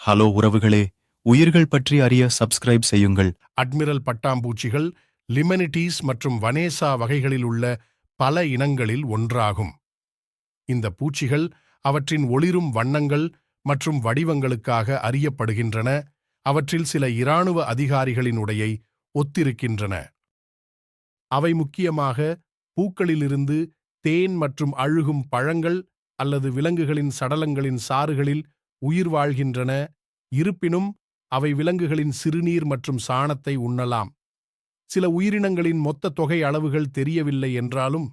Hello உறவுகளே உயிர்கள் பற்றி அறிய சப்ஸ்கிரைப் செய்யுங்கள். அட்மிரல் பட்டாம்பூச்சிகள் லிமனிட்டிஸ் மற்றும் வனேசா வகைகளில் உள்ள பல இனங்களில் ஒன்றாகும். இந்த பூச்சிகள் அவற்றின் ஒளிரும் வண்ணங்கள் மற்றும் வடிவங்களுக்காக அறியப்படுகின்றன. அவற்றில் சில இராணுவ அதிகாரிகளின் உடையை ஒத்திருக்கின்றன. அவை முக்கியமாக பூக்களிலிருந்து தேன் மற்றும் அழுகும் பழங்கள் அல்லது விலங்குகளின் சடலங்களின் சாறுகளில் உயிர் வாழ்கின்றன இருப்பினும் அவை விலங்குகளின் சிறுநீர் மற்றும் சாணத்தை உண்ணலாம். சில உயிரினங்களின் மொத்த தொகை அளவுகள் தெரியவில்லை என்றாலும்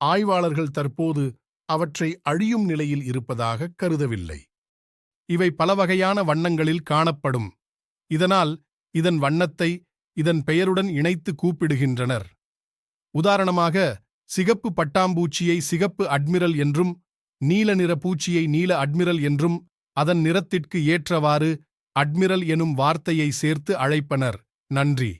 ஆய்வாளர்கள் தற்போது அவற்றை அழியும் நிலையில் இருப்பதாக கருதவில்லை. இவை பல வகையான வண்ணங்களில் காணப்படும். இதனால் இதன் வண்ணத்தை இதன் பெயருடன் இணைத்து கூப்பிடுகின்றனர். உதாரணமாக சிகப்பு பட்டாம்பூச்சியை சிகப்பு அட்மிரல் என்றும் நீல நிற பூச்சியை நீல அட்மிரல் என்றும் அதன் நிறத்திற்கு ஏற்றவாறு அட்மிரல் எனும் வார்த்தையை சேர்த்து அழைப்பனர். நன்றி.